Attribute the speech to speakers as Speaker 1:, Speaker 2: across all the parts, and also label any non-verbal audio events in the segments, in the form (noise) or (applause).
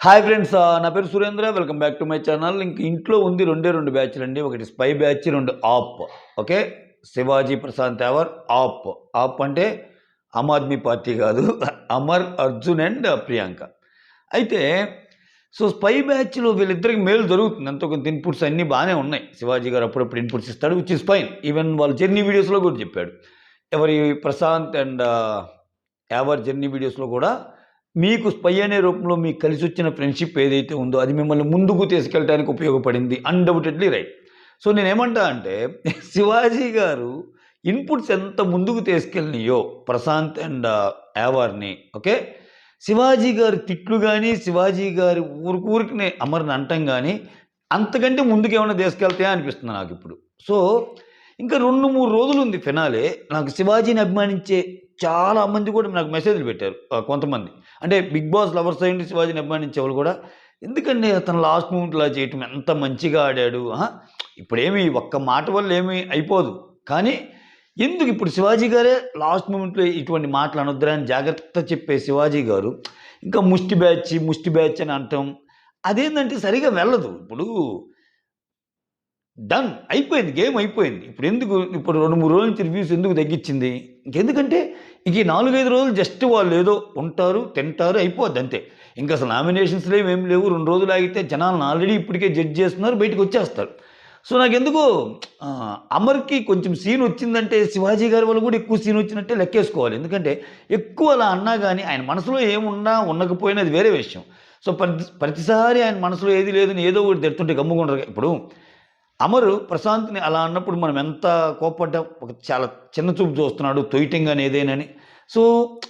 Speaker 1: Hi friends ఆ, నా పేరు Surendra. Welcome back to my channel. ఇంక ఇంట్లో ఉంది రెండే రెండు బ్యాచ్లు అండి. ఒకటి స్పై బ్యాచ్ రెండు ఆప్. ఓకే? శివాజీ ప్రశాంత్ ఎవర్ ఆప్. ఆప్ అంటే ఆమ్ ఆద్మీ పార్టీ కాదు. (laughs) అమర్ అర్జున్ అండ్ ప్రియాంక. అయితే సో స్పై బ్యాచ్లో వీళ్ళిద్దరికి మేలు జరుగుతుంది. అంత కొంత ఇన్పుట్స్ అన్నీ బాగానే ఉన్నాయి. శివాజీ గారు అప్పుడప్పుడు ఇన్పుట్స్ ఇస్తాడు విచ్ ఇస్ ఫైన్ ఈవెన్ వాళ్ళ జర్నీ వీడియోస్లో కూడా చెప్పాడు. ఎవరి ప్రశాంత్ అండ్ ఎవర్ జర్నీ వీడియోస్లో కూడా మీకు స్పై అనే రూపంలో మీకు కలిసి వచ్చిన ఫ్రెండ్షిప్ ఏదైతే ఉందో అది మిమ్మల్ని ముందుకు తీసుకెళ్ళడానికి ఉపయోగపడింది అన్డౌటెడ్లీ రైట్ సో నేనేమంటా అంటే (laughs) శివాజీ గారు ఇన్పుట్స్ ఎంత ముందుకు తీసుకెళ్ళినాయో ప్రశాంత్ అండ్ uh, యావార్ని ఓకే శివాజీ గారి తిట్లు కానీ శివాజీ గారి ఊరికి ఊరికినే అమర్ని అంటం కానీ అంతకంటే ముందుకు ఏమైనా తీసుకెళ్తాయా అనిపిస్తుంది నాకు ఇప్పుడు. సో ఇంకా రెండు మూడు రోజులు ఉంది ఫినాలే. నాకు శివాజీని అభిమానించే చాలా మంది కూడా నాకు మెసేజ్లు పెట్టారు uh, కొంతమంది. అంటే బిగ్ బాస్ లవర్స్ అయింది శివాజీని అభిమానించే వాళ్ళు కూడా ఎందుకంటే అతను లాస్ట్ మూమెంట్లో చేయటం? ఎంత మంచిగా ఆడాడు? ఇప్పుడేమి ఒక్క మాట వల్ల ఏమీ అయిపోదు. కానీ ఎందుకు ఇప్పుడు శివాజీ గారే లాస్ట్ మూమెంట్లో ఇటువంటి మాటలు అనొద్దురా అని జాగ్రత్త చెప్పే శివాజీ గారు ఇంకా ముష్టి బ్యాచ్ ముష్టి బ్యాచ్ అని అంటాం అదేంటంటే సరిగా వెళ్ళదు. ఇప్పుడు డన్ అయిపోయింది గేమ్ అయిపోయింది. ఇప్పుడు ఎందుకు ఇప్పుడు రెండు మూడు రోజుల నుంచి రివ్యూస్ ఎందుకు తగ్గించింది? ఇంకెందుకంటే ఇంక ఈ నాలుగైదు రోజులు జస్ట్ వాళ్ళు ఏదో ఉంటారు తింటారు అయిపోద్ది అంతే. ఇంకా అసలు నామినేషన్స్ లేవు ఏం లేవు రెండు రోజులు ఆగితే జనాలను ఆల్రెడీ ఇప్పటికే జడ్జ్ చేస్తున్నారు బయటకు వచ్చేస్తారు. సో నాకు ఎందుకు అమర్కి కొంచెం సీన్ వచ్చిందంటే శివాజీ గారి వల్ల కూడా ఎక్కువ సీన్ వచ్చినట్టే లెక్కేసుకోవాలి. ఎందుకంటే ఎక్కువ అలా అన్నా కానీ ఆయన మనసులో ఏమున్నా ఉండకపోయినా అది వేరే విషయం. సో ప్రతి ప్రతిసారి ఆయన మనసులో ఏది లేదని ఏదో ఒకటి తిడుతుంటే గమ్ముకుంటారు ఇప్పుడు అమరు ప్రశాంత్ని అలా అన్నప్పుడు మనం ఎంత కోపడ్డాం ఒక చాలా చిన్న చూపు చూస్తున్నాడు తొయ్యటంగానే ఏదేనని. సో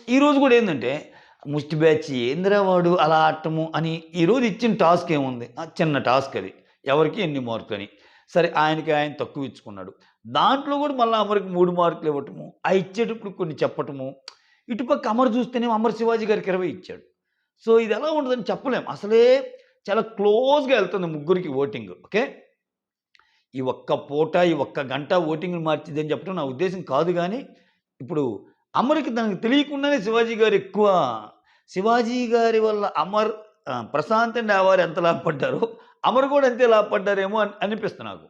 Speaker 1: ఈరోజు కూడా ఏంటంటే ముష్టి బ్యాచ్ ఏందిరా వాడు అలా ఆడటము అని ఈరోజు ఇచ్చిన టాస్క్ ఏముంది? ఆ చిన్న టాస్క్ అది. ఎవరికి ఎన్ని మార్కులు అని. సరే ఆయనకి ఆయన తక్కువ ఇచ్చుకున్నాడు. దాంట్లో కూడా మళ్ళీ అమర్కి మూడు మార్కులు ఇవ్వటము ఆ ఇచ్చేటప్పుడు కొన్ని చెప్పటము. ఇటుపక్క అమర్ చూస్తేనే అమర్ శివాజీ గారికి ఇరవై ఇచ్చాడు. సో ఇది ఎలా ఉండదని చెప్పలేం. అసలే చాలా క్లోజ్గా వెళ్తుంది ముగ్గురికి ఓటింగ్ ఓకే? ఈ ఒక్క పూట ఈ ఒక్క గంట ఓటింగ్లు మార్చిది అని చెప్పడం నా ఉద్దేశం కాదు కానీ ఇప్పుడు అమర్కి తనకు తెలియకుండానే శివాజీ గారు ఎక్కువ. శివాజీ గారి వల్ల అమర్ ప్రశాంత్ అండ్ ఆవారు ఎంత లాభపడ్డారో అమర్ కూడా అంతే లాభపడ్డారేమో అని అనిపిస్తుంది నాకు.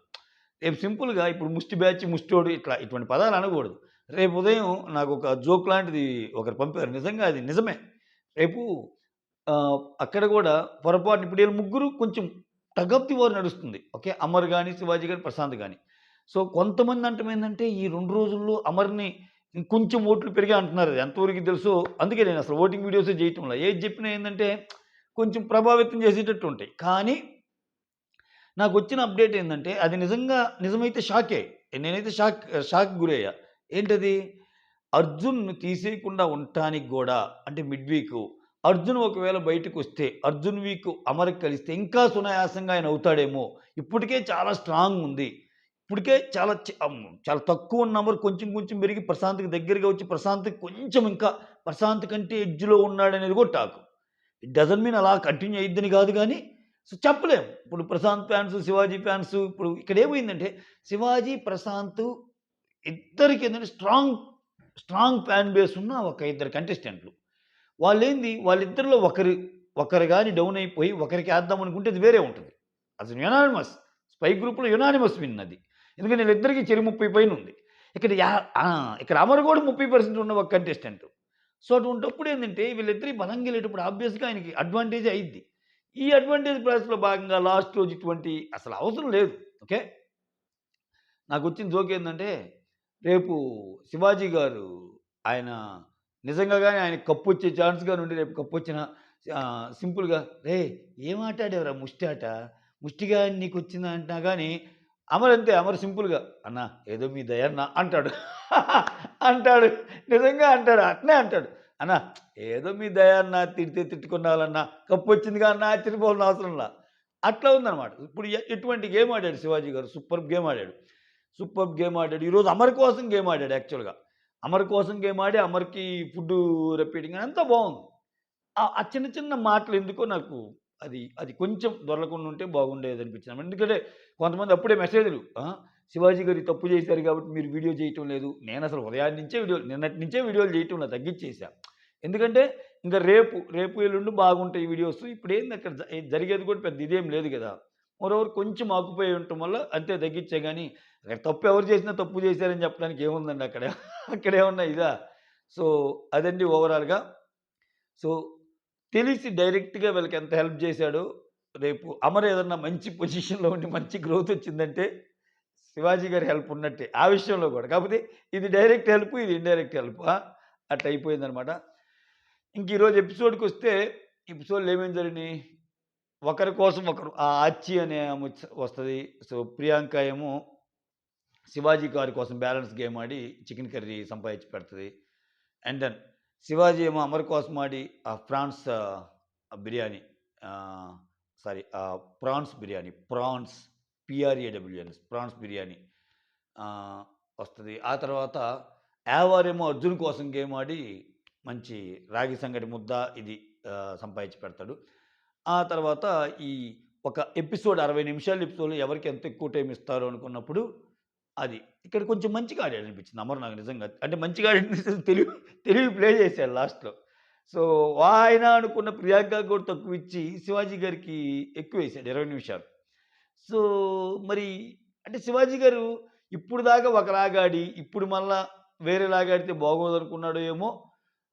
Speaker 1: రేపు సింపుల్గా ఇప్పుడు ముష్టి బ్యాచ్ ముష్టోడు ఇట్లా ఇటువంటి పదాలు అనకూడదు. రేపు ఉదయం నాకు ఒక జోక్ లాంటిది ఒకరు పంపారు. నిజంగా అది నిజమే. రేపు అక్కడ కూడా పొరపాటు ఇప్పుడు వీళ్ళు ముగ్గురు కొంచెం తగప్తి వారు నడుస్తుంది. ఓకే? అమర్ కానీ శివాజీ కానీ ప్రశాంత్ కానీ సో కొంతమంది అంటం ఏంటంటే ఈ రెండు రోజుల్లో అమర్ని ఇంకొంచెం ఓట్లు పెరిగా అంటున్నారు. అది ఎంతవరకు తెలుసో అందుకే నేను అసలు ఓటింగ్ వీడియోసే చేయటంలో ఏది చెప్పినా ఏంటంటే కొంచెం ప్రభావితం చేసేటట్టు ఉంటాయి. కానీ నాకు వచ్చిన అప్డేట్ ఏంటంటే అది నిజంగా నిజమైతే షాకే. నేనైతే షాక్ షాక్ గురయ్యా. ఏంటది? అర్జున్ను తీసేయకుండా ఉండటానికి కూడా అంటే మిడ్ వీక్ అర్జున్ ఒకవేళ బయటకు వస్తే అర్జున్ వీక్ అమర కలిస్తే ఇంకా సునాయాసంగా ఆయన అవుతాడేమో. ఇప్పటికే చాలా స్ట్రాంగ్ ఉంది. ఇప్పటికే చాలా చాలా తక్కువ నంబర్ కొంచెం కొంచెం పెరిగి ప్రశాంత్కి దగ్గరగా వచ్చి ప్రశాంత్కి కొంచెం ఇంకా ప్రశాంత్ కంటే ఎడ్జ్లో ఉన్నాడనేది కూడా టాక్ ఇట్ డజన్ మీన్ అలా కంటిన్యూ అయ్యిద్దని కాదు కానీ సో చెప్పలేం. ఇప్పుడు ప్రశాంత్ ఫ్యాన్స్ శివాజీ ఫ్యాన్స్ ఇప్పుడు ఇక్కడ ఏమైందంటే శివాజీ ప్రశాంత్ ఇద్దరికి ఏంటంటే స్ట్రాంగ్ స్ట్రాంగ్ ఫ్యాన్ బేస్ ఉన్న ఒక ఇద్దరు కంటెస్టెంట్లు వాళ్ళు ఏంది వాళ్ళిద్దరిలో ఒకరు ఒకరు కానీ డౌన్ అయిపోయి ఒకరికి వేద్దాం అనుకుంటే అది వేరే ఉంటుంది. అసలు యునానిమస్ స్పై గ్రూప్లో యునానిమస్ విన్ అది. ఎందుకంటే వీళ్ళిద్దరికీ చెరి ముప్పై పైన ఉంది. ఇక్కడ యా ఇక్కడ అమర్ కూడా ముప్పై పర్సెంట్ ఉన్న ఒక కంటెస్టెంట్ సో అటువంటిప్పుడు ఏంటంటే వీళ్ళిద్దరి బలంగా వెళ్ళేటప్పుడు ఆబ్వియస్గా ఆయనకి అడ్వాంటేజ్ అయింది ఈ అడ్వాంటేజ్ ప్రాసెస్లో భాగంగా లాస్ట్ రోజు ఇటువంటి అసలు అవసరం లేదు. ఓకే? నాకు వచ్చిన జోక్ ఏంటంటే రేపు శివాజీ గారు ఆయన నిజంగా కానీ ఆయన కప్పు వచ్చే ఛాన్స్గా నుండి రేపు కప్పు వచ్చిన సింపుల్గా రే ఏం ఆటాడేవరా ముష్టి ఆట? ముష్టిగా నీకు వచ్చిందా? అంటున్నా కానీ అమర్ అంతే అమర్ సింపుల్గా అన్న ఏదో మీ దయన్న అంటాడు. (laughs) అంటాడు. నిజంగా అంటాడు. అట్నే అంటాడు. అన్న ఏదో మీ దయాన్న తిడితే తిట్టుకున్నాలన్నా కప్పు వచ్చిందిగా అన్న ఆశ్చర్యపోవాల్సిన అవసరంలా అట్లా ఉందన్నమాట. ఇప్పుడు ఎటువంటి గేమ్ ఆడాడు శివాజీ గారు? సూపర్ గేమ్ ఆడాడు. సూపర్ గేమ్ ఆడాడు. ఈరోజు అమర్ కోసం గేమ్ ఆడాడు యాక్చువల్గా. అమర్ కోసం గేమ్ ఆడి అమర్కి ఫుడ్ రెపీటింగ్ అంతా బాగుంది. ఆ- చిన్న చిన్న మాటలు ఎందుకో నాకు అది అది కొంచెం దొరలకుండా ఉంటే బాగుండేది అనిపించింది. ఎందుకంటే కొంతమంది అప్పుడే మెసేజ్లు శివాజీ గారు తప్పు చేశారు కాబట్టి మీరు వీడియో చేయటం లేదు. నేను అసలు ఉదయాన్నే నుంచే వీడియో నిన్నటి నుంచే వీడియోలు చేయటం లేదు తగ్గించేసా ఎందుకంటే ఇంకా రేపు రేపు ఎల్లుండి బాగుంటాయి ఈ వీడియోస్. ఇప్పుడు ఏంది అక్కడ జరిగేది కూడా పెద్ద ఇదేం లేదు కదా. మరోవర్ కొంచెం ఆకుపోయి ఉండటం వల్ల అంతే తగ్గించే కానీ అక్కడ తప్పు ఎవరు చేసినా తప్పు చేశారని చెప్పడానికి ఏముందండి అక్కడ? అక్కడే ఏమన్నా ఇదా? సో అదండి ఓవరాల్గా. సో తెలిసి డైరెక్ట్గా వీళ్ళకి ఎంత హెల్ప్ చేశాడో రేపు అమర్ ఏదన్నా మంచి పొజిషన్లో ఉండి మంచి గ్రోత్ వచ్చిందంటే శివాజీ గారి హెల్ప్ ఉన్నట్టే. ఆ విషయంలో కూడా. కాకపోతే ఇది డైరెక్ట్ హెల్ప్ ఇది ఇండైరెక్ట్ హెల్ప్ అట్లా అయిపోయిందనమాట. ఇంక ఈరోజు ఎపిసోడ్కి వస్తే ఎపిసోడ్లు ఏమేమి జరిగినాయి? ఒకరి కోసం ఒకరు ఆ ఆచి అనే ఆమె వస్తుంది. సో ప్రియాంక ఏమో శివాజీ గారి కోసం బ్యాలెన్స్ గేమ్ ఆడి చికెన్ కర్రీ సంపాదించి పెడుతుంది. అండ్ దెన్ శివాజీ ఏమో అమర్ కోసం ఆడి ఆ prawns biryani sorry prawns biryani prawns P R A W N S prawns biryani వస్తుంది. ఆ తర్వాత యావారేమో అర్జున్ కోసం గేమ్ ఆడి మంచి రాగి సంగటి ముద్ద ఇది సంపాదించి పెడతాడు. ఆ తర్వాత ఈ ఒక ఎపిసోడ్ అరవై నిమిషాల ఎపిసోడ్లో ఎవరికి ఎంత ఎక్కువ టైం ఇస్తారు అనుకున్నప్పుడు అది. ఇక్కడ కొంచెం మంచిగా ఆడాడు అనిపించింది అమర్ నాకు నిజంగా అంటే మంచిగా ఆడిన తెలివి తెలివి ప్లే చేశాడు లాస్ట్లో. సో ఆయన అనుకున్న ప్రియాంక కూడా తక్కువ ఇచ్చి శివాజీ గారికి ఎక్కువ వేశాడు ఇరవై నిమిషాలు. సో మరి అంటే శివాజీ గారు ఇప్పుడు దాకా ఒకలాగాడి ఇప్పుడు మళ్ళా వేరేలాగా ఆడితే బాగోదనుకున్నాడో ఏమో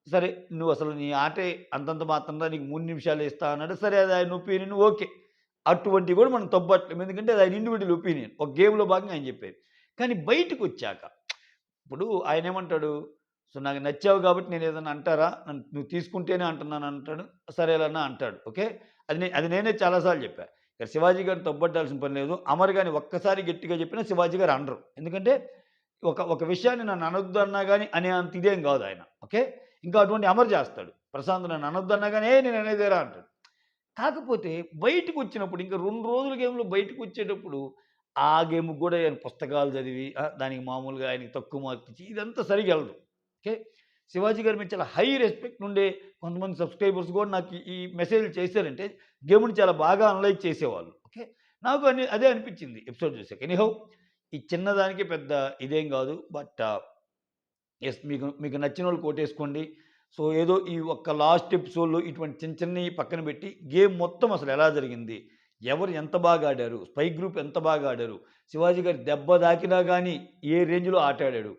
Speaker 1: సరే నువ్వు అసలు నీ ఆటే అంతంత మాత్రంగా నీకు మూడు నిమిషాలు ఇస్తా అన్నాడు. సరే అది ఆయన ఒపీనియన్ ఓకే. అటువంటివి కూడా మనం తప్పట్లేము ఎందుకంటే అది ఆయన ఇండివిజువల్ ఒపీనియన్. ఒక గేమ్లో భాగంగా ఆయన చెప్పేది. కానీ బయటకు వచ్చాక ఇప్పుడు ఆయన ఏమంటాడు సో నాకు నచ్చావు కాబట్టి నేను ఏదైనా అంటారా? నువ్వు తీసుకుంటేనే అంటున్నాను అంటాడు. సరేలన్నా అంటాడు. ఓకే? అది నే అది నేనే చాలాసార్లు చెప్పాను ఇక్కడ శివాజీ గారిని తప్పట్టాల్సిన పని లేదు. అమర్ గారిని ఒక్కసారి గట్టిగా చెప్పినా శివాజీ గారు అనరు. ఎందుకంటే ఒక ఒక విషయాన్ని నన్ను అనొద్దు అన్నా కానీ అనే అంత ఇదేం కాదు ఆయన. ఓకే? ఇంకా అటువంటి అమర్ చేస్తాడు. ప్రశాంత్ నన్ను అనొద్దు అన్నా కానీ నేను అనేదేరా అంటాడు. కాకపోతే బయటకు వచ్చినప్పుడు ఇంకా రెండు రోజుల గేమ్లో బయటకు వచ్చేటప్పుడు ఆ గేమ్ కూడా ఆయన పుస్తకాలు చదివి దానికి మామూలుగా ఆయనకి తక్కువ మార్కులు ఇచ్చి ఇదంతా సరిగా వెళ్ళదు. ఓకే? శివాజీ గారి మీద చాలా హై రెస్పెక్ట్ నుండే కొంతమంది సబ్స్క్రైబర్స్ కూడా నాకు ఈ- ఈ మెసేజ్లు చేశారంటే గేమ్ని చాలా బాగా అనలైజ్ చేసేవాళ్ళు. ఓకే? నాకు అని అదే అనిపించింది ఎపిసోడ్ చూసాక. ఎనీహౌ ఈ చిన్నదానికి పెద్ద ఇదేం కాదు బట్ ఎస్ మీకు మీకు నచ్చిన వాళ్ళు కోటేసుకోండి సో ఏదో ఈ ఒక్క లాస్ట్ ఎపిసోడ్లో ఇటువంటి చిన్న చిన్నవి పక్కన పెట్టి గేమ్ మొత్తం అసలు ఎలా జరిగింది ఎవరు ఎంత బాగా ఆడారు? స్పై గ్రూప్ ఎంత బాగా ఆడారు? శివాజీ గారి దెబ్బ దాకినా కానీ ఏ రేంజ్లో ఆట ఆడాడు?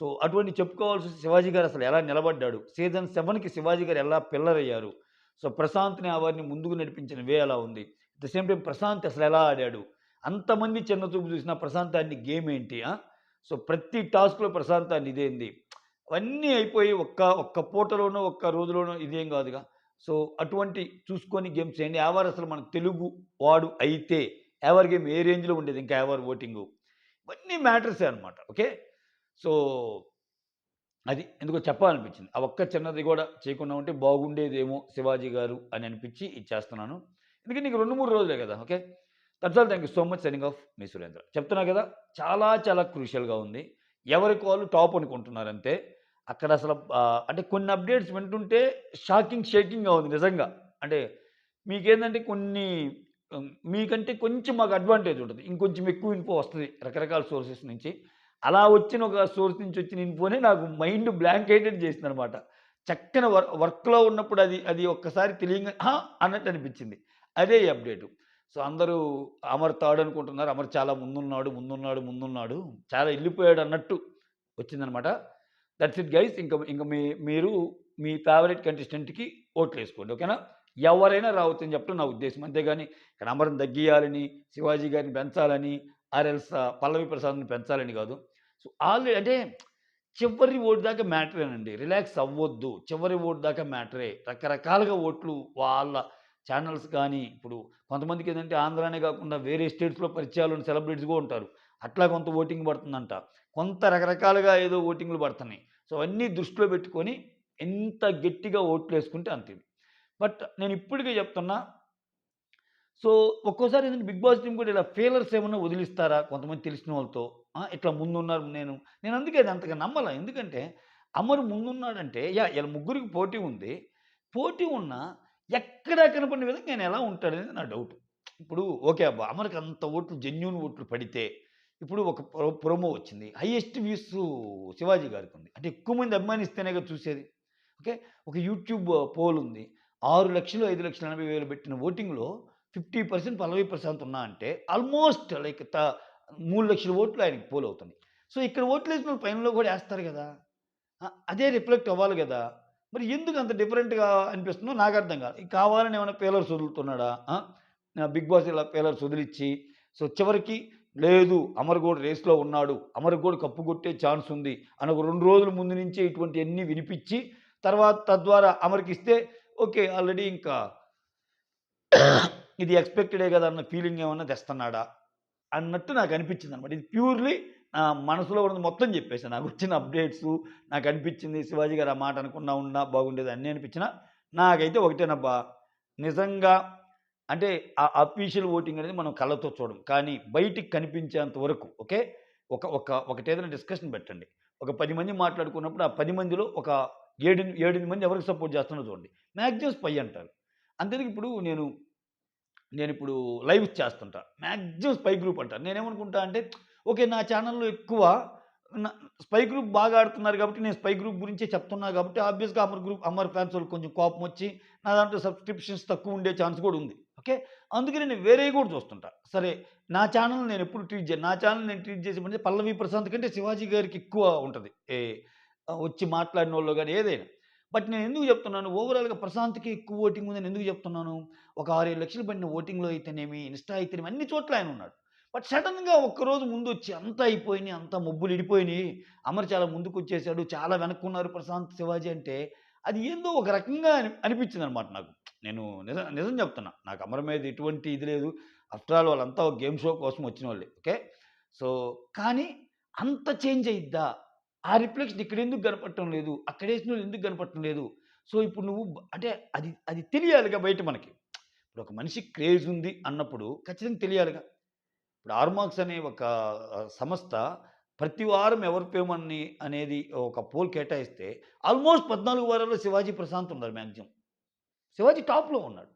Speaker 1: సో అటువంటి చెప్పుకోవాల్సి శివాజీ గారు అసలు ఎలా నిలబడ్డాడు? సీజన్ సెవెన్కి శివాజీ గారు ఎలా పిల్లర్ అయ్యారు సో ప్రశాంత్ని అవన్నీ ముందుకు నడిపించిన వే ఎలా ఉంది? ద సేమ్ టైం ప్రశాంత్ అసలు ఎలా ఆడాడు? అంతమంది చిన్న చూపు చూసిన ప్రశాంతాన్ని గేమ్ ఏంటి సో ప్రతి టాస్క్లో ప్రశాంతాన్ని ఇదేంది? అవన్నీ అయిపోయి ఒక్క ఒక్క పూటలోనో ఒక్క రోజులోనో ఇదేం కాదుగా? సో అటువంటి చూసుకొని గేమ్స్ చేయండి. యావర్ అసలు మన తెలుగు వాడు అయితే యావర్ గేమ్ ఏ రేంజ్లో ఉండేది? ఇంకా యావర్ ఓటింగు. ఇవన్నీ మ్యాటర్సే అనమాట ఓకే? సో అది ఎందుకో చెప్పాలనిపించింది. ఆ ఒక్క చిన్నది కూడా చేయకుండా ఉంటే బాగుండేదేమో శివాజీ గారు అని అనిపించి ఇది చేస్తున్నాను. ఎందుకంటే నీకు రెండు మూడు రోజులే కదా. ఓకే? తర్వాత thank you so much signing off మీ సురేంద్ర. చెప్తున్నా కదా చాలా చాలా క్రూషియల్గా ఉంది. ఎవరికి వాళ్ళు టాప్ అనుకుంటున్నారంతే అక్కడ అసలు అంటే కొన్ని అప్డేట్స్ వింటుంటే షాకింగ్ షేకింగ్గా ఉంది నిజంగా. అంటే మీకేంటంటే కొన్ని మీకంటే కొంచెం మాకు అడ్వాంటేజ్ ఉంటుంది. ఇంకొంచెం ఎక్కువ ఇన్ఫో వస్తుంది రకరకాల సోర్సెస్ నుంచి. అలా వచ్చిన ఒక సోర్స్ నుంచి వచ్చిన ఇన్ఫోనే నాకు మైండ్ బ్లాంకేటెడ్ చేసింది అనమాట చక్కని వర్ వర్క్లో ఉన్నప్పుడు అది అది ఒక్కసారి తెలియగా అన్నట్టు అనిపించింది. అదే ఈ అప్డేటు. సో అందరూ అమర్ తాడు అనుకుంటున్నారు. అమర్ చాలా ముందున్నాడు ముందున్నాడు ముందున్నాడు. చాలా వెళ్ళిపోయాడు అన్నట్టు వచ్చిందనమాట. దట్స్ ఇట్ గైస్ ఇంకా ఇంకా మీ మీరు మీ ఫేవరెట్ కంటెస్టెంట్కి ఓట్లు వేసుకోండి ఓకేనా? ఎవరైనా రావచ్చు అని చెప్పడం నా ఉద్దేశం. అంతేగాని ఇక్కడ అమరం తగ్గియాలని శివాజీ గారిని పెంచాలని ఆర్ఎల్స్ పల్లవి ప్రసాద్ని పెంచాలని కాదు. సో ఆల్రెడీ అంటే చివరి ఓటు దాకా మ్యాటరేనండి రిలాక్స్ అవ్వద్దు. చివరి ఓటు దాకా మ్యాటరే. రకరకాలుగా ఓట్లు వాళ్ళ ఛానల్స్ కానీ ఇప్పుడు కొంతమందికి ఏంటంటే ఆంధ్రానే కాకుండా వేరే స్టేట్స్లో పరిచయాలు సెలబ్రిటీస్ కూడా ఉంటారు. అట్లా కొంత ఓటింగ్ పడుతుందంట. కొంత రకరకాలుగా ఏదో ఓటింగ్లు పడుతున్నాయి. సో అన్నీ దృష్టిలో పెట్టుకొని ఎంత గట్టిగా ఓట్లు వేసుకుంటే అంత బట్ నేను ఇప్పటికే చెప్తున్నా సో ఒక్కోసారి ఏంటంటే బిగ్ బాస్ టీం కూడా ఇలా ఫెయిలర్స్ ఏమన్నా వదిలిస్తారా? కొంతమంది తెలిసిన వాళ్ళతో ఇట్లా ముందున్నారు నేను. నేను అందుకే అది అంతగా నమ్మలా. ఎందుకంటే అమరు ముందున్నాడంటే యా ఇలా ముగ్గురికి పోటీ ఉంది. పోటీ ఉన్నా ఎక్కడా కనపడిన విధంగా నేను ఎలా ఉంటాడనేది నా డౌట్. ఇప్పుడు ఓకే అబ్బా అమర్కి అంత ఓట్లు జెన్యున్ ఓట్లు పడితే ఇప్పుడు ఒక ప్రోమో వచ్చింది. హైయెస్ట్ వ్యూస్ శివాజీ గారికి ఉంది. అంటే ఎక్కువ మంది అభిమానిస్తేనే కదా చూసేది. ఓకే? ఒక యూట్యూబ్ పోల్ ఉంది. ఆరు లక్షలు ఐదు లక్షల ఎనభై వేలు పెట్టిన ఓటింగ్లో ఫిఫ్టీ పర్సెంట్ పల్లవి ప్రశాంత్ ఉన్నా అంటే ఆల్మోస్ట్ లైక్ త మూడు లక్షల ఓట్లు ఆయనకి పోల్ అవుతుంది సో ఇక్కడ ఓట్లు వేసిన వాళ్ళు పైనలో కూడా వేస్తారు కదా? అదే రిఫ్లెక్ట్ అవ్వాలి కదా? మరి ఎందుకు అంత డిఫరెంట్గా అనిపిస్తుందో నాకు అర్థం కాదు. కావాలని ఏమైనా పేలర్స్ వదులుతున్నాడా నా బిగ్ బాస్ ఇలా పేలర్స్ వదిలిచ్చి సో చివరికి లేదు అమరగోడ్ రేస్లో ఉన్నాడు అమరగోడ్ కప్పు కొట్టే ఛాన్స్ ఉంది అని ఒక రెండు రోజుల ముందు నుంచే ఇటువంటి అన్నీ వినిపించి తర్వాత తద్వారా అమరికిస్తే ఓకే ఆల్రెడీ ఇంకా ఇది ఎక్స్పెక్టెడే కదా అన్న ఫీలింగ్ ఏమన్నా తెస్తున్నాడా? అన్నట్టు నాకు అనిపించింది అనమాట ఇది ప్యూర్లీ నా మనసులో ఉన్నది మొత్తం చెప్పేసాను నాకు వచ్చిన అప్డేట్స్ నాకు అనిపించింది శివాజీ గారు ఆ మాట అనుకున్నా ఉన్నా బాగుండేది అన్నీ అనిపించిన నాకైతే ఒకటేనబ్బా నిజంగా అంటే ఆ అఫీషియల్ ఓటింగ్ అనేది మనం కళ్ళతో చూడం. కానీ బయటికి కనిపించేంత వరకు ఓకే? ఒక ఒక ఒకటి ఏదైనా డిస్కషన్ పెట్టండి. ఒక పది మంది మాట్లాడుకున్నప్పుడు ఆ పది మందిలో ఒక ఏడు ఏడెనిమిది మంది ఎవరికి సపోర్ట్ చేస్తున్నారో చూడండి. మ్యాక్సిమం స్పై అంటారు. అంతేందుకు ఇప్పుడు నేను నేను ఇప్పుడు లైవ్ చేస్తుంటా. మ్యాక్సిమం స్పై గ్రూప్ అంటారు. నేనేమనుకుంటా అంటే ఓకే నా ఛానల్లో ఎక్కువ నా- స్పై గ్రూప్ బాగా ఆడుతున్నారు కాబట్టి నేను స్పై గ్రూప్ గురించే చెప్తున్నా కాబట్టి ఆబ్వియస్గా అమర్ గ్రూప్ అమర్ ఫ్యాన్స్ వాళ్ళు కొంచెం కోపం వచ్చి నా దాంట్లో సబ్స్క్రిప్షన్స్ తక్కువ ఉండే ఛాన్స్ కూడా ఉంది. ఓకే? అందుకని నేను వేరే కూడా చూస్తుంటా. సరే నా ఛానల్ నేను ఎప్పుడు ట్రీట్ చేయను నా ఛానల్ నేను ట్రీట్ చేసే పల్లవి ప్రశాంత్ కంటే శివాజీ గారికి ఎక్కువ ఉంటుంది. ఏ వచ్చి మాట్లాడిన వాళ్ళు కానీ ఏదైనా. బట్ నేను ఎందుకు చెప్తున్నాను? ఓవరాల్గా ప్రశాంత్కి ఎక్కువ ఓటింగ్ ఉందని ఎందుకు చెప్తున్నాను? ఒక ఆరేడు లక్షలు పడిన ఓటింగ్లో అయితేనేమి ఇన్స్టా అయితేనేమి అన్ని చోట్ల ఆయన ఉన్నాడు. బట్ సడన్గా ఒక్కరోజు ముందు వచ్చి అంతా అయిపోయినాయి అంతా మబ్బులు ఇడిపోయినాయి. అమర్ చాలా ముందుకు వచ్చేసాడు చాలా వెనక్కున్నారు ప్రశాంత్ శివాజీ అంటే అది ఏందో ఒక రకంగా అని అనిపించింది అనమాట నాకు. నేను నిజం నిజం చెప్తున్నా. నాకు అమర మీద ఎటువంటి ఇది లేదు. ఆఫ్టర్ ఆల్ వాళ్ళంతా ఒక గేమ్ షో కోసం వచ్చిన వాళ్ళే ఓకే? సో కానీ అంత చేంజ్ అయిద్దా? ఆ రిఫ్లెక్షన్ ఇక్కడ ఎందుకు కనపడటం లేదు? అక్కడ వేసిన వాళ్ళు ఎందుకు కనపడటం లేదు? సో ఇప్పుడు నువ్వు అంటే అది అది తెలియాలిగా బయట మనకి. ఇప్పుడు ఒక మనిషి క్రేజ్ ఉంది అన్నప్పుడు ఖచ్చితంగా తెలియాలిగా. ఇప్పుడు ఆర్మాక్స్ అనే ఒక సంస్థ ప్రతి వారం ఎవరి పేమని అనేది ఒక పోల్ కేటాయిస్తే ఆల్మోస్ట్ పద్నాలుగు వారాల్లో శివాజీ ప్రశాంత్ ఉన్నారు మ్యాక్సిమం శివాజీ టాప్లో ఉన్నాడు.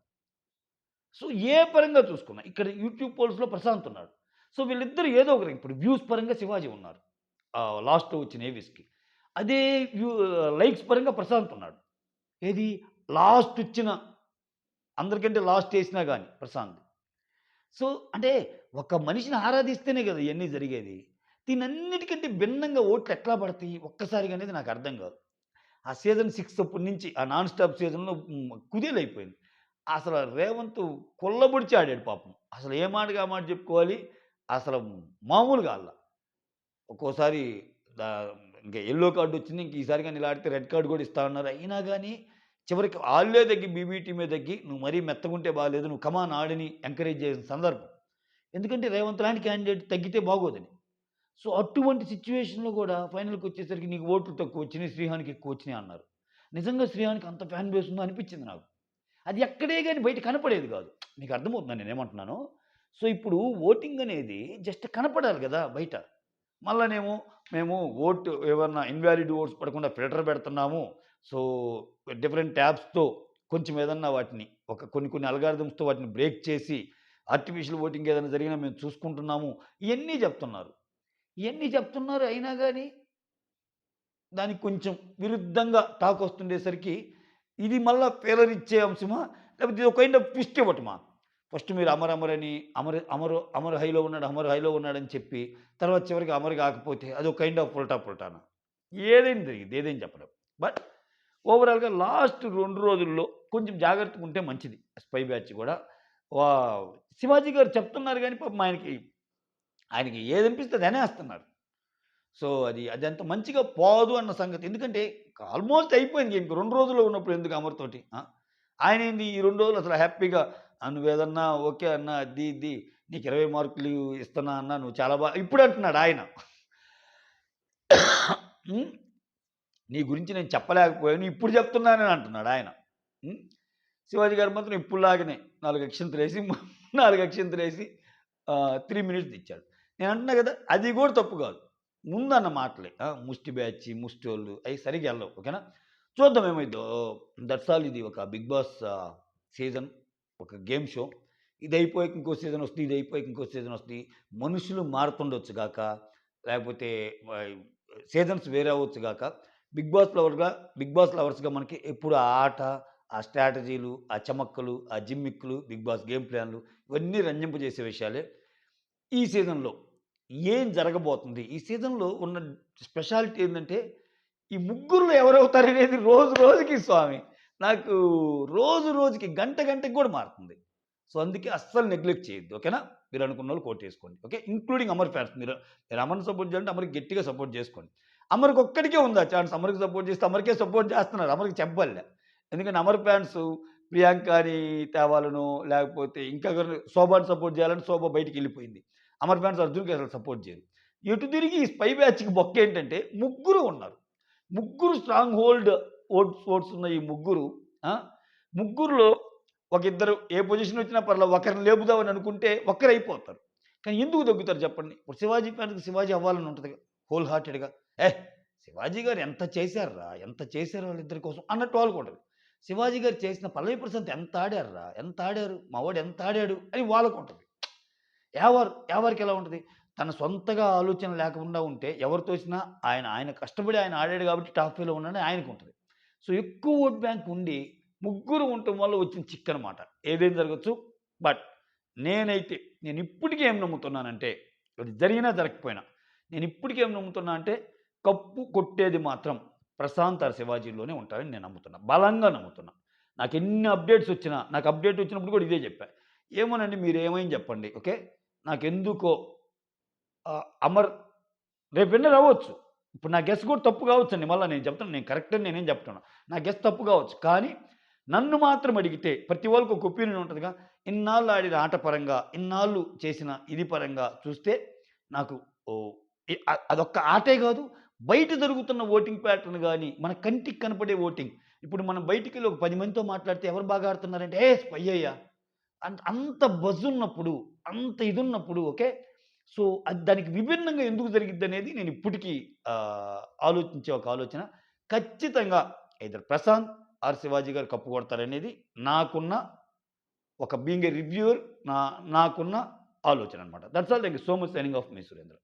Speaker 1: సో ఏ పరంగా చూసుకున్నా ఇక్కడ యూట్యూబ్ పోల్స్లో ప్రశాంత్ ఉన్నాడు. సో వీళ్ళిద్దరు ఏదో ఒకరు ఇప్పుడు వ్యూస్ పరంగా శివాజీ ఉన్నారు. లాస్ట్లో వచ్చిన ఏవిస్కి. అదే వ్యూ లైక్స్ పరంగా ప్రశాంత్ ఉన్నాడు. ఏది? లాస్ట్ వచ్చిన అందరికంటే లాస్ట్ వేసినా కానీ ప్రశాంత్. సో అంటే ఒక మనిషిని ఆరాధిస్తేనే కదా ఇవన్నీ జరిగేది. దీనన్నిటికంటే భిన్నంగా ఓట్లు ఎట్లా పడతాయి? ఒక్కసారిగా అనేది నాకు అర్థం కాదు. ఆ సీజన్ సిక్స్ అప్పటి నుంచి ఆ నాన్ స్టాప్ సీజన్లో కుదేలైపోయింది. అసలు రేవంత్ కొల్లబొడిచి ఆడాడు పాపం. అసలు ఏ మాటగా మాట చెప్పుకోవాలి? అసలు మామూలుగా అల్ల ఒక్కోసారి ఇంకా ఎల్లో కార్డు వచ్చింది ఇంక ఈసారి కానీ ఇలా ఆడితే రెడ్ కార్డు కూడా ఇస్తా ఉన్నారు అయినా కానీ చివరికి వాళ్ళే తగ్గి బీబీటీ మీద తగ్గి నువ్వు మరీ మెత్తగుంటే బాగాలేదు నువ్వు కమాన్ ఆడని ఎంకరేజ్ చేసిన సందర్భం. ఎందుకంటే రేవంత్ లాంటి క్యాండిడేట్ తగ్గితే బాగోదని. సో అటువంటి సిచ్యువేషన్లో కూడా ఫైనల్కి వచ్చేసరికి నీకు ఓట్లు తక్కువ వచ్చినాయి శ్రీహానికి ఎక్కువ వచ్చినాయి అన్నారు. నిజంగా శ్రీహానికి అంత ఫ్యాన్ బేస్ ఉందో అనిపించింది నాకు. అది ఎక్కడే కానీ బయట కనపడేది కాదు. మీకు అర్థమవుతుందా నేను ఏమంటున్నాను సో ఇప్పుడు ఓటింగ్ అనేది జస్ట్ కనపడాలి కదా బయట. మళ్ళానేమో మేము ఓటు ఏమన్నా ఇన్వాలిడ్ ఓట్స్ పడకుండా ఫిల్టర్ పెడుతున్నాము. సో డిఫరెంట్ ట్యాబ్స్తో కొంచెం ఏదన్నా వాటిని ఒక కొన్ని కొన్ని అల్గారిథమ్స్తో వాటిని బ్రేక్ చేసి ఆర్టిఫిషియల్ ఓటింగ్ ఏదైనా జరిగినా మేము చూసుకుంటున్నాము. ఇవన్నీ చెప్తున్నారు. ఇవన్నీ చెప్తున్నారు అయినా కానీ దానికి కొంచెం విరుద్ధంగా టాక్ వస్తుండేసరికి ఇది మళ్ళా ఫెయిలర్ ఇచ్చే అంశమా? లేకపోతే ఇది ఒక కైండ్ పుష్టి ఇవ్వటమా? ఫస్ట్ మీరు అమర్ అమర్ అని అమర్ అమర అమర్ హైలో ఉన్నాడు అమర్ హైలో ఉన్నాడని చెప్పి తర్వాత చివరికి అమర్ కాకపోతే అది ఒక కైండ్ ఆఫ్ పుల్టా పుల్టానా ఏదైనా జరిగింది? ఏదైనా చెప్పడం బట్ ఓవరాల్గా లాస్ట్ రెండు రోజుల్లో కొంచెం జాగ్రత్తగా ఉంటే మంచిది. స్పై బ్యాచ్ కూడా. శివాజీ గారు చెప్తున్నారు కానీ పాపం ఆయనకి ఆయనకి ఏది అనిపిస్తే అది అనేస్తున్నారు సో అది అది అంత మంచిగా పోదు అన్న సంగతి. ఎందుకంటే ఆల్మోస్ట్ అయిపోయింది ఇంక రెండు రోజుల్లో ఉన్నప్పుడు ఎందుకు అమర్తోటి ఆయన ఏంది ఈ రెండు రోజులు అసలు హ్యాపీగా నువ్వు ఏదన్నా ఓకే అన్నా అది ఇది నీకు ఇరవై మార్కులు ఇస్తున్నా అన్నా నువ్వు చాలా బాగా ఇప్పుడు అంటున్నాడు ఆయన. నీ గురించి నేను చెప్పలేకపోయాను ఇప్పుడు చెప్తున్నానని అంటున్నాడు ఆయన. శివాజీ గారు మాత్రం ఇప్పుడులాగానే నాలుగు అక్షంతలు వేసి నాలుగు అక్షంతలు వేసి త్రీ మినిట్స్ ఇచ్చాడు. నేను అంటున్నా కదా అది కూడా తప్పు కాదు. ముందన్న మాటలే. ముష్టి బ్యాచ్ ముష్టి వాళ్ళు అవి సరిగ్గా వెళ్ళవు ఓకేనా? చూద్దాం ఏమైందో. దట్స్ ఆల్ ఇది ఒక బిగ్ బాస్ సీజన్ ఒక గేమ్ షో. ఇది అయిపోయాక ఇంకో సీజన్ వస్తుంది ఇది అయిపోయాక ఇంకో సీజన్ వస్తుంది. మనుషులు మారుతుండొచ్చు గాక లేకపోతే సీజన్స్ వేరే అవ్వచ్చు గాక బిగ్ బాస్ లవర్గా బిగ్ బాస్ లవర్స్గా మనకి ఎప్పుడు ఆ ఆట ఆ స్ట్రాటజీలు ఆ చమక్కలు ఆ జిమ్మిక్కులు బిగ్ బాస్ గేమ్ ప్లాన్లు ఇవన్నీ రంజింపజేసే విషయాలే. ఈ సీజన్లో ఏం జరగబోతుంది? ఈ సీజన్లో ఉన్న స్పెషాలిటీ ఏంటంటే ఈ ముగ్గురులో ఎవరవుతారనేది రోజు రోజుకి స్వామి. నాకు రోజు రోజుకి గంట గంటకి కూడా మారుతుంది. సో అందుకే అస్సలు నెగ్లెక్ట్ చేయొద్దు. ఓకేనా? మీరు అనుకున్న వాళ్ళు కోట్ చేసుకోండి ఓకే? Including Amar fans. మీరు మీరు అమర్ని సపోర్ట్ చేయాలంటే అమర్కి గట్టిగా సపోర్ట్ చేసుకోండి. అమర్కి ఒక్కడికే ఉందా ఛాన్స్. అమర్కి సపోర్ట్ చేస్తే అమర్కే సపోర్ట్ చేస్తున్నారు. అమర్కి చెప్పాలి ఎందుకంటే అమర్ ఫ్యాన్స్ ప్రియాంకని తేవాలను లేకపోతే ఇంకా శోభాని సపోర్ట్ చేయాలని శోభ బయటికి వెళ్ళిపోయింది. అమర్ ఫ్యాన్స్ అర్జున్కి అసలు సపోర్ట్ చేయరు. ఎటు తిరిగి ఈ స్పై బ్యాచ్కి బొక్క ఏంటంటే ముగ్గురు ఉన్నారు. ముగ్గురు స్ట్రాంగ్ హోల్డ్ ఓట్స్ ఓట్స్ ఉన్న ఈ ముగ్గురు ముగ్గురులో ఒక ఇద్దరు ఏ పొజిషన్ వచ్చినా పర్లేదు ఒకరిని లేపుదామని అనుకుంటే ఒక్కరు అయిపోతారు కానీ ఎందుకు తగ్గుతారు చెప్పండి? ఇప్పుడు శివాజీ ఫ్యాన్కి శివాజీ అవ్వాలని ఉంటుంది హోల్ హార్టెడ్గా ఏ శివాజీ గారు ఎంత చేశారా ఎంత చేశారు వాళ్ళిద్దరి కోసం అన్నట్టు వాళ్ళు ఉంటుంది. శివాజీ గారు చేసిన పల్లవి ప్రశాంత్ ఎంత ఆడారురా ఎంత ఆడారు మావాడు ఎంత ఆడాడు అని వాళ్ళకు ఉంటుంది. ఎవరు ఎవరికి ఎలా ఉంటుంది? తన సొంతగా ఆలోచన లేకుండా ఉంటే ఎవరు తోచినా ఆయన ఆయన కష్టపడి ఆయన ఆడాడు కాబట్టి టాప్ ఫైవ్లో ఉన్నాడని ఆయనకు ఉంటుంది. సో ఎక్కువ ఓట్ బ్యాంక్ ఉండి ముగ్గురు ఉండటం వల్ల వచ్చిన చిక్ అనమాట ఏదేం జరగచ్చు? బట్ నేనైతే నేను ఇప్పటికీ ఏం నమ్ముతున్నానంటే అది జరిగినా జరగకపోయినా నేను ఇప్పటికీ ఏం నమ్ముతున్నా అంటే కప్పు కొట్టేది మాత్రం ప్రశాంత్ ఆర్ శివాజీలోనే ఉంటారని నేను నమ్ముతున్నా. బలంగా నమ్ముతున్నా. నాకు ఎన్ని అప్డేట్స్ వచ్చినా నాకు అప్డేట్ వచ్చినప్పుడు కూడా ఇదే చెప్పా. ఏమోనండి మీరు ఏమైంది చెప్పండి ఓకే? నాకెందుకో అమర్ రేపు వెన్న రావచ్చు ఇప్పుడు నా గెస్ కూడా తప్పు కావచ్చు అండి మళ్ళీ నేను చెప్తాను నేను కరెక్ట్ అని నేనేం చెప్తున్నాను నా గెస్ తప్పు కావచ్చు. కానీ నన్ను మాత్రం అడిగితే ప్రతి వాళ్ళకి ఒక ఒపీనియన్ ఉంటుందిగా. ఇన్నాళ్ళు ఆడిన ఆట పరంగా ఇన్నాళ్ళు చేసిన ఇది పరంగా చూస్తే నాకు ఓ అదొక్క ఆటే కాదు. బయట జరుగుతున్న ఓటింగ్ ప్యాటర్న్ కానీ మన కంటికి కనపడే ఓటింగ్. ఇప్పుడు మనం బయటికి వెళ్ళి ఒక పది మందితో మాట్లాడితే ఎవరు బాగా ఆడుతున్నారంటే ఏ స్పై అయ్యా! అంత అంత బజ్ ఉన్నప్పుడు అంత ఇది ఉన్నప్పుడు ఓకే? సో అది దానికి విభిన్నంగా ఎందుకు జరిగిద్ది అనేది నేను ఇప్పటికీ ఆలోచించే ఒక ఆలోచన. ఖచ్చితంగా ఇద్దరు ప్రశాంత్ ఆర్ శివాజీ గారు కప్పు కొడతారనేది నాకున్న ఒక బీయింగ్ ఏ రివ్యూవర్ నా నాకున్న ఆలోచన అనమాట that's all. Thank you so much signing off me Surendra.